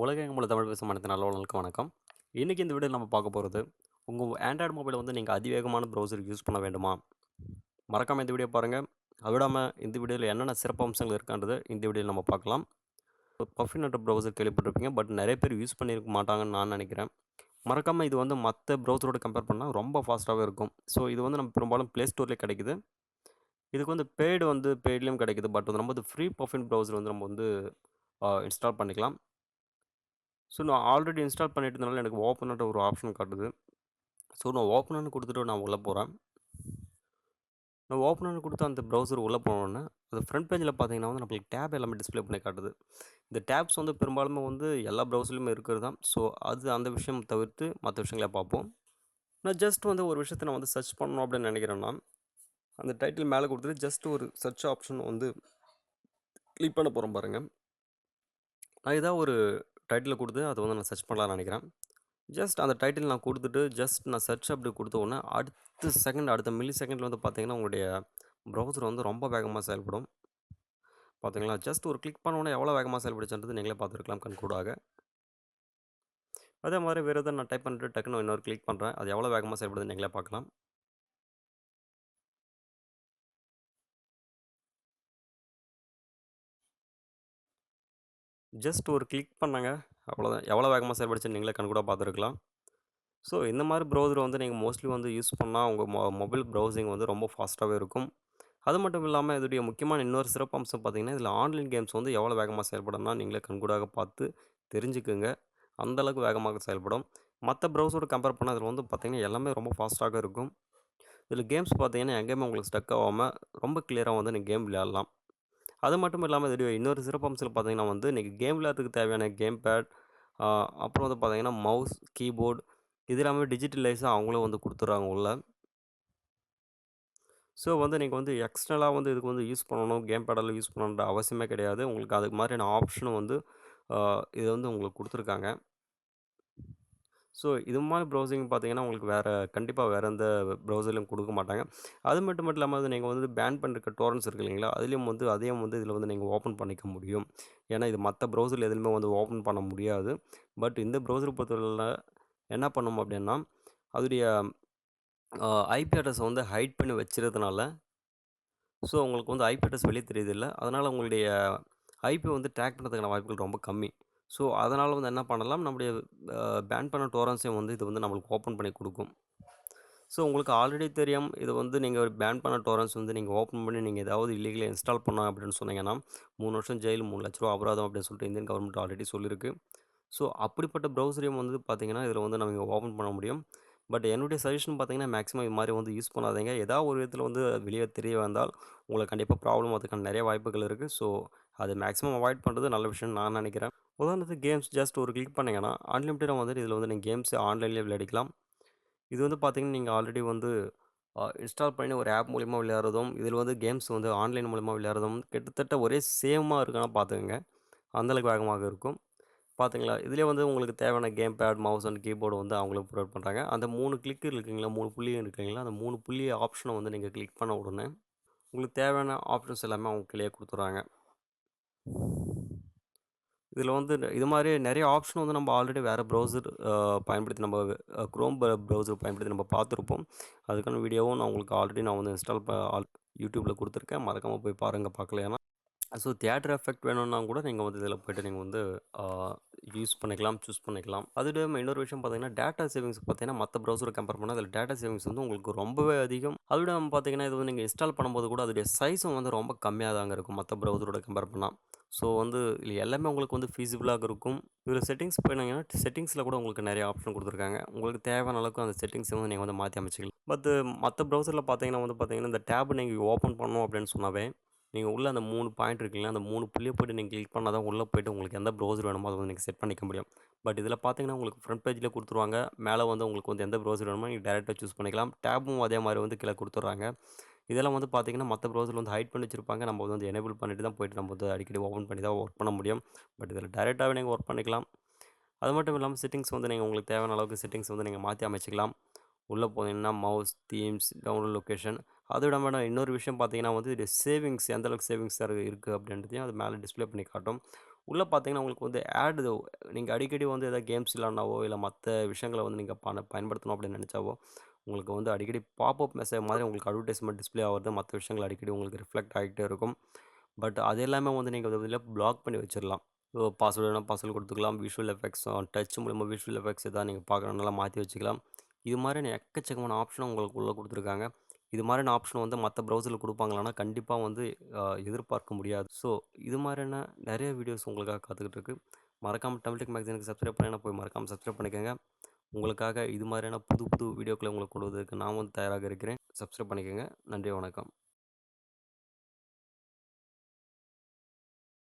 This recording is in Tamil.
உலகெங்கும் உள்ள தமிழ் பேசும் நல்ல நல்லவர்களுக்கு வணக்கம். இன்றைக்கி இந்த வீடியோ நம்ம பார்க்க போகிறது உங்கள் ஆண்ட்ராய்டு மொபைலை வந்து நீங்கள் அதிவேகமான ப்ரௌசர் யூஸ் பண்ண வேண்டுமா? மறக்காமல் இந்த வீடியோ பாருங்கள் விடாமல் இந்த வீடியோவில் என்னென்ன சிறப்பு அம்சங்கள் இருக்கான்றது இந்த வீடியோவில் நம்ம பார்க்கலாம். பஃபின் ப்ரௌசர் கேள்விப்பட்டிருப்பீங்க. பட் நிறைய பேர் யூஸ் பண்ணியிருக்க மாட்டாங்கன்னு நான் நினைக்கிறேன் மறக்காமல் இது வந்து மற்ற ப்ரௌசரோட கம்பேர் பண்ணால் ரொம்ப ஃபாஸ்ட்டாகவே இருக்கும். ஸோ இது வந்து நம்ம பெரும்பாலும் ப்ளே ஸ்டோர்லேயே கிடைக்குது. இதுக்கு வந்து பெய்டு வந்து பெய்ட்லேயும் கிடைக்குது. பட் வந்து நம்ம வந்து ஃப்ரீ பஃபின் ப்ரௌசர் வந்து நம்ம வந்து இன்ஸ்டால் பண்ணிக்கலாம். ஸோ நான் ஆல்ரெடி இன்ஸ்டால் பண்ணிட்டதுனால எனக்கு ஓப்பன்ன்ற ஒரு ஆப்ஷன் காட்டுது. ஸோ நான் ஓப்பன்னு கொடுத்துட்டு நான் உள்ளே போகிறேன் நான் ஓப்பன்னு கொடுத்து அந்த ப்ரௌசர் உள்ளே போனோன்னே அது ஃப்ரண்ட் பேஜில் பார்த்தீங்கன்னா வந்து நம்மளுக்கு டேப் எல்லாமே டிஸ்ப்ளே பண்ணி காட்டுது. இந்த டேப்ஸ் வந்து பெரும்பாலுமே வந்து எல்லா ப்ரௌசர்லையுமே இருக்கிறது தான். ஸோ அது அந்த விஷயம் தவிர்த்து மற்ற விஷயங்கள பார்ப்போம். நான் ஜஸ்ட் வந்து ஒரு விஷயத்த நான் வந்து சர்ச் பண்ணணும் அப்படின்னு நினைக்கிறேன்னா அந்த டைட்டில் மேலே கொடுத்துட்டு ஜஸ்ட் ஒரு சர்ச் ஆப்ஷன் வந்து கிளிக் பண்ண போகிறோம் பாருங்கள் நான் ஏதாவது ஒரு டைட்டில் கொடுத்து அதை வந்து நான் சர்ச் பண்ணலாம்னு நினைக்கிறேன் ஜஸ்ட் அந்த டைட்டில் நான் கொடுத்துட்டு ஜஸ்ட் நான் சர்ச் அப்படி கொடுத்த உடனே, அடுத்த செகண்ட் அடுத்த மில்லி செகண்டில் வந்து பார்த்தீங்கன்னா, உங்களுடைய ப்ரௌசர் வந்து ரொம்ப வேகமாக செயல்படும். பார்த்தீங்களா? ஜஸ்ட் ஒரு கிளிக் பண்ண உடனே எவ்வளோ வேகமாக செயல்படுச்சுன்றது நீங்களே பார்த்துருக்கலாம் கண்கூடாக. அதே மாதிரி வேறு எதாவது நான் டைப் பண்ணிட்டு டக்குன்னு இன்னொரு கிளிக் பண்ணுறேன் அது எவ்வளோ வேகமாக செயல்படுதுன்னு நீங்களே பார்க்கலாம். ஜஸ்ட் ஒரு கிளிக் பண்ணாங்க அவ்வளோதான். எவ்வளோ வேகமாக செயல்படுச்சுன்னு நீங்களே கண்கூடா பார்த்துருக்கலாம். ஸோ இந்த மாதிரி ப்ரௌசர் வந்து நீங்கள் மோஸ்ட்லி வந்து யூஸ் பண்ணால் உங்கள் மொ மொபைல் ப்ரௌசிங் வந்து ரொம்ப ஃபாஸ்ட்டாகவே இருக்கும். அது மட்டும் இல்லாமல் இதோடைய முக்கியமான இன்னொரு சிறப்பு அம்சம் பார்த்தீங்கன்னா, இதில் ஆன்லைன் கேம்ஸ் வந்து எவ்வளோ வேகமாக செயல்படும்னா, நீங்களே கண்கூடாக பார்த்து தெரிஞ்சுக்குங்க அந்த அளவுக்கு வேகமாக செயல்படும். மற்ற ப்ரௌசரோட கம்பேர் பண்ணால் இதில் வந்து பார்த்திங்கன்னா எல்லாமே ரொம்ப ஃபாஸ்ட்டாக இருக்கும். இதில் கேம்ஸ் பார்த்தீங்கன்னா, எங்கேயுமே உங்களுக்கு ஸ்டக் ஆகாமல் ரொம்ப கிளியராக வந்து நீங்கள் கேம் விளையாடலாம். அது மட்டும் இல்லாமல் இதோடைய இன்னொரு சிறப்பு பார்த்தீங்கன்னா வந்து, இன்றைக்கி கேம் விளையாட்டுக்கு தேவையான கேம் பேட், அப்புறம் வந்து பார்த்தீங்கன்னா, மவுஸ், கீபோர்டு இது எல்லாமே டிஜிட்டலைஸாக அவங்களும் வந்து கொடுத்துட்றாங்க உள்ள. ஸோ வந்து நீங்கள் வந்து எக்ஸ்டர்னலாக வந்து இதுக்கு வந்து யூஸ் பண்ணணும், கேம் பேடெல்லாம் யூஸ் பண்ணணுன்ற அவசியமே கிடையாது. உங்களுக்கு அதுக்கு மாதிரியான ஆப்ஷனும் வந்து இதை இது வந்து உங்களுக்கு கொடுத்துருக்காங்க ஸோ இது மாதிரி ப்ரௌசிங் பார்த்தீங்கன்னா, உங்களுக்கு வேறு கண்டிப்பாக வேறு எந்த ப்ரௌசர்லையும் கொடுக்க மாட்டாங்க. அது மட்டும் மட்டும் இல்லாம நீங்கள் வந்து பேன் பண்ணியிருக்க டோரன்ஸ் இருக்கு இல்லைங்களா? அதுலேயும் வந்து அதையும் வந்து இதில் வந்து நீங்கள் ஓப்பன் பண்ணிக்க முடியும். ஏன்னா இது மற்ற ப்ரௌசரில் எதுலையுமே வந்து ஓப்பன் பண்ண முடியாது. பட் இந்த ப்ரௌசர் பொறுத்தவரையில் என்ன பண்ணும் அப்படின்னா, அதோடைய ஐபி அட்ரஸை வந்து ஹைட் பண்ணி வச்சுருதுனால ஸோ உங்களுக்கு வந்து ஐபி அட்ரஸ் வெளியே தெரியுதுல்ல. அதனால் உங்களுடைய ஐபி வந்து ட்ராக் பண்ணுறதுக்கான வாய்ப்புகள் ரொம்ப கம்மி. ஸோ அதனால் வந்து என்ன பண்ணலாம், நம்முடைய பேன் பண்ண டோரன்ஸையும் வந்து இது வந்து நம்மளுக்கு ஓப்பன் பண்ணி கொடுக்கும் ஸோ உங்களுக்கு ஆல்ரெடி தெரியும். இது வந்து நீங்கள் ஒரு பேன் பண்ண டோரன்ஸ் வந்து நீங்கள் ஓப்பன் பண்ணி நீங்கள் ஏதாவது இல்லீகலாக இன்ஸ்டால் பண்ணோம் அப்படின்னு சொன்னீங்கன்னா, மூணு வருஷம் ஜெயில், மூணு லட்ச ரூபா அபராதம் அப்படின்னு சொல்லிட்டு இந்தியன் கவர்மெண்ட் ஆல்ரெடி சொல்லியிருக்கு. ஸோ அப்படிப்பட்ட ப்ரௌசரையும் வந்து பார்த்தீங்கன்னா, இதில் வந்து நம்ம ஓப்பன் பண்ண முடியும். பட் என்னுடைய சஜஷன் பார்த்தீங்கன்னா, மேக்ஸிமம் இது மாதிரி வந்து யூஸ் பண்ணாதீங்க. ஏதாவது ஒரு விதத்தில் வந்து வெளியே தெரிய வந்தால், உங்களுக்கு கண்டிப்பாக ப்ராப்ளம் அதுக்கான நிறைய வாய்ப்புகள் இருக்குது ஸோ அது மேக்ஸிமம் அவாய்ட் பண்ணுறது நல்ல விஷயம்னு நான் நினைக்கிறேன் உதாரணத்துக்கு கேம்ஸ் ஜஸ்ட் ஒரு கிளிக் பண்ணிங்கன்னா அன்லிமிட்டடாக வந்துட்டு இதில் வந்து நீங்கள் கேம்ஸ் ஆன்லைன்லேயே விளையாடிக்கலாம். இது வந்து பார்த்தீங்கன்னா, நீங்கள் ஆல்ரெடி வந்து இன்ஸ்டால் பண்ணி ஒரு ஆப் மூலிமா விளையாடுறதும், இதில் வந்து கேம்ஸ் வந்து ஆன்லைன் மூலிமா விளையாடுறதும் கிட்டத்தட்ட ஒரே சேமாக இருக்கான்னு பார்த்துக்கங்க. அந்தளவுக்கு வேகமாக இருக்கும். பார்த்தீங்களா? இதிலே வந்து உங்களுக்கு தேவையான game pad, mouse and keyboard வந்து அவங்களே ப்ரொவைட் பண்ணுறாங்க அந்த மூணு கிளிக் இருக்குங்களா, மூணு புள்ளி இருக்குங்களா, அந்த மூணு புள்ளி ஆப்ஷனை வந்து நீங்கள் கிளிக் பண்ண உடனே, உங்களுக்கு தேவையான ஆப்ஷன்ஸ் எல்லாமே அவங்க கிளியே கொடுத்துட்றாங்க இதில வந்து இது மாதிரி நெறைய ஆப்ஷன் வந்து நம்ம ஆல்ரெடி வேற ப்ரௌசர் அ பயன்படுத்தி நம்ம அ ப ப்ரௌசர் பயன்படுத்தி நம்ம பார்த்துருப்போம். அதுக்கான வீடியோவும் நான் உங்களுக்கு ஆல்ரெடி நான் வந்து இன்ஸ்டால் ப ஆல் YouTubeல குடுத்துருக்கேன். மறக்காம போய் பாருங்க பார்க்கலையானா. ஸோ தியேட்டர் எஃபெக்ட் வேணும்னா கூட நீங்கள் வந்து இதில் போயிட்டு நீங்கள் வந்து யூஸ் பண்ணிக்கலாம், சூஸ் பண்ணிக்கலாம். அது இன்னொரு விஷயம் பார்த்தீங்கன்னா, டேட்டா சேவிங்ஸ் பார்த்தீங்கன்னா, மற்ற ப்ரௌசரை கம்பேர் பண்ணால் அதில் டேட்டா சேவிங்ஸ் வந்து உங்களுக்கு ரொம்பவே அதிகம். அதை விட பார்த்தீங்கன்னா, இது வந்து நீங்கள் இன்ஸ்டால் பண்ணும்போது கூட அதோடைய சைஸும் வந்து ரொம்ப கம்மியாக தாங்க இருக்கும். மற்ற ப்ரௌசரோட கம்பேர் பண்ணால் ஸோ வந்து இதில எல்லாமே உங்களுக்கு வந்து ஃபீஸிபிளாக இருக்கும். இதில் செட்டிங்ஸ் போனீங்கன்னா, செட்டிங்ஸில் கூட உங்களுக்கு நிறைய ஆப்ஷன் கொடுத்துருக்காங்க உங்களுக்கு தேவையான அளவுக்கு அந்த செட்டிங்ஸை வந்து நீங்கள் வந்து மாற்றி அமைச்சிக்கலாம் பட் மற்ற ப்ரௌசரில் பார்த்தீங்கன்னா வந்து பார்த்தீங்கன்னா, இந்த டேப் நீங்கள் ஓப்பன் பண்ணணும் அப்படின்னு சொன்னாவே, நீங்கள் உள்ளே அந்த மூணு பாயிண்ட் இருக்கு அந்த மூணு புள்ளியை போயிட்டு நீங்கள் கிளிக் பண்ணால் தான் உள்ளே போயிட்டு உங்களுக்கு எந்த ப்ரௌசர் வேணுமோ அதை வந்து நீங்கள் செட் பண்ணிக்க முடியும். பட் இதில் பார்த்தீங்கன்னா, உங்களுக்கு ஃப்ரண்ட் பேஜில் கொடுத்துருவாங்க மேலே வந்து உங்களுக்கு வந்து எந்த ப்ரௌசர் வேணுமோ நீங்கள் டேரெக்டாக சூஸ் பண்ணிக்கலாம். டேப்பும் அதே மாதிரி வந்து கீழே கொடுத்துட்றாங்க இதெல்லாம் வந்து பார்த்தீங்கன்னா, மற்ற ப்ரௌசர் வந்து ஹைட் பண்ணி வச்சிருப்பாங்க. நம்ம வந்து எனேபிள் பண்ணிட்டு தான் போயிட்டு நம்ம வந்து அடிக்கடி ஓப்பன் பண்ணி தான் ஒர்க் பண்ண முடியும். பட் இதில் டேரெக்டாகவே நீங்கள் ஒர்க் பண்ணிக்கலாம். அது மட்டும் இல்லாமல் செட்டிங்ஸ் வந்து நீங்கள் உங்களுக்கு தேவையான அளவுக்கு செட்டிங்ஸ் வந்து நீங்கள் மாற்றி அமைச்சிக்கலாம் உள்ளே போனீங்கன்னா, மவுஸ், தீம்ஸ், டவுன்லோட் லொக்கேஷன் அது விடாம இன்னொரு விஷயம் பார்த்தீங்கன்னா வந்து இது சேவிங்ஸ் எந்த அளவுக்கு சேவிங்ஸ் இருக்குது அப்படின்றதையும் அது மேலே டிஸ்ப்ளே பண்ணி காட்டும். உள்ளே பார்த்தீங்கன்னா, உங்களுக்கு வந்து ஆட் நீங்கள் அடிக்கடி வந்து எதாவது கேம்ஸ் விளையாடினாவோ, இல்லை மற்ற விஷயங்களை வந்து நீங்கள் பண பயன்படுத்தணும் அப்படின்னு நினச்சாவோ உங்களுக்கு வந்து அடிக்கடி பாப்அப் மெசேஜ் மாதிரி உங்களுக்கு அட்வர்டைஸ்மெண்ட் டிஸ்ப்ளே ஆகிறது மற்ற விஷயங்கள் அடிக்கடி உங்களுக்கு ரிஃப்ளெக்ட் ஆகிட்டே இருக்கும். பட் அது எல்லாமே வந்து நீங்கள் இதில பிளாக் பண்ணி வச்சிடலாம் ஓ பாஸ்வேர்ட் கொடுத்துக்கலாம் விஷுவல் எஃபெக்ட்ஸ் டச் மூலியமா விஷுவல் எஃபெக்ட்ஸ் எதாவது நீங்கள் பார்க்கணும்னாலும் மாற்றி வச்சுக்கலாம். இது மாதிரியான எக்கச்சக்கமான ஆப்ஷனும் உங்களுக்கு உள்ளே கொடுத்துருக்காங்க இது மாதிரியான ஆப்ஷன் வந்து மற்ற ப்ரௌசரில் கொடுப்பாங்களானா கண்டிப்பாக வந்து எதிர்பார்க்க முடியாது. ஸோ இது மாதிரியான நிறைய வீடியோஸ் உங்களுக்காக காத்துக்கிட்டு இருக்கு. மறக்காமல் தமிழ் மேக்சினுக்கு சப்ஸ்கிரைப் பண்ணினா போய் மறக்காமல் சப்ஸ்கிரைப் பண்ணிக்கோங்க உங்களுக்காக இது மாதிரியான புது புது வீடியோக்களை உங்களுக்கு கொண்டு வந்ததுக்கு நான் வந்து தயாராக இருக்கிறேன். சப்ஸ்கிரைப் பண்ணிக்கோங்க நன்றி, வணக்கம்.